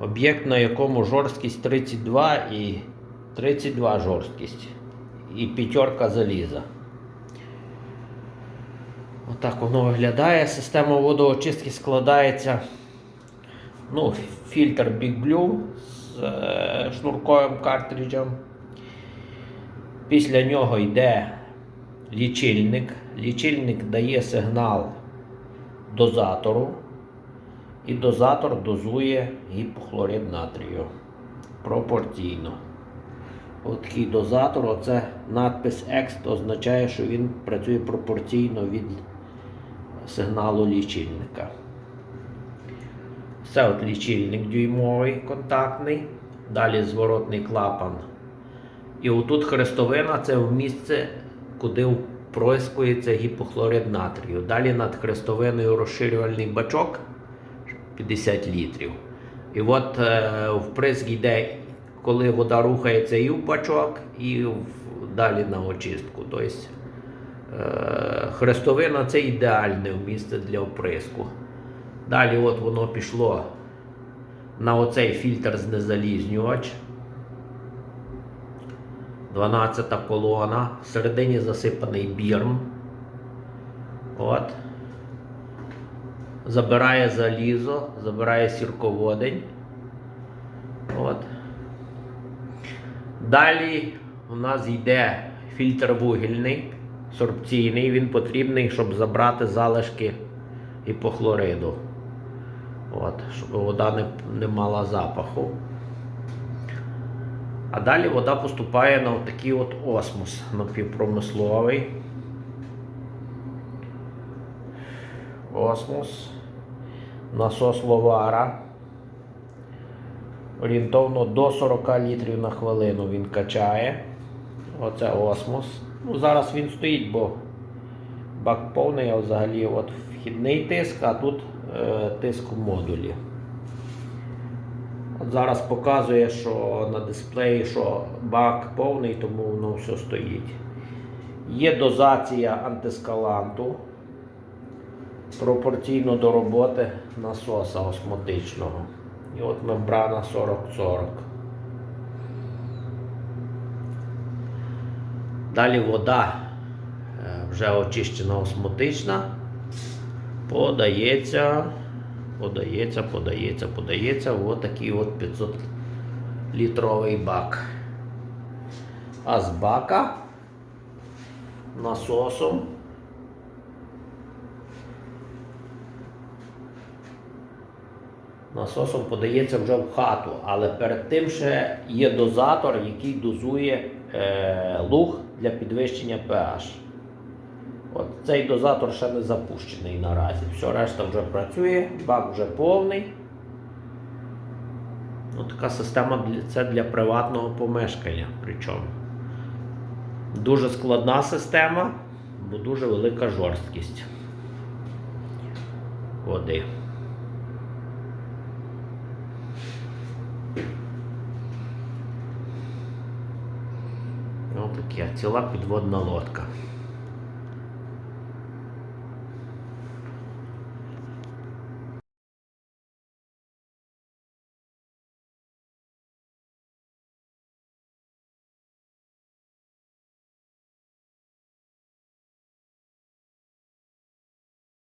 Об'єкт, на якому жорсткість 32 і 32 жорсткість. І п'ятерка заліза. Отак воно виглядає. Система водоочистки складається. Ну, фільтр Big Blue з е, шнурковим картриджем. Після нього йде лічильник. Лічильник дає сигнал дозатору. І дозатор дозує гіпохлорид натрію пропорційно. От дозатор, оце надпис EXT означає, що він працює пропорційно від сигналу лічильника. Це от лічильник дюймовий контактний, далі зворотний клапан. І отут хрестовина це в місце, куди вприскується гіпохлорид натрію. Далі над хрестовиною розширювальний бачок 50 літрів. І от е, вприск йде, коли вода рухається і в бачок, і далі на очистку. Тобто е, хрестовина це ідеальне місце для вприску. Далі от воно пішло на оцей фільтр знезалізнювач. 12 колона. Всередині засипаний бірм. От. Забирає залізо, забирає сірководень. От. Далі у нас йде фільтр вугільний, сорбційний. Він потрібний, щоб забрати залишки гіпохлориду. От, щоб вода не, не мала запаху. А далі вода поступає на такий от осмос напівпромисловий. Осмос. Насос ловара. Орієнтовно до 40 літрів на хвилину він качає. Оце осмос. Ну, зараз він стоїть, бо бак повний, а взагалі от вхідний тиск, а тут е, тиск у модулі. От зараз показує, що на дисплеї, що бак повний, тому воно все стоїть. Є дозація антискаланту пропорційно до роботи насоса осмотичного. І от мембрана 40-40. Далі вода е, вже очищена осмотична. Подається, подається, подається, подається в отакий от 500 літровий бак. А з бака насосом насосом подається вже в хату, але перед тим ще є дозатор, який дозує е, луг для підвищення pH. От Цей дозатор ще не запущений наразі. Все, решта вже працює, бак вже повний. Ну, така система це для приватного помешкання. Причому. Дуже складна система, бо дуже велика жорсткість води. Ось таке, ціла підводна лодка.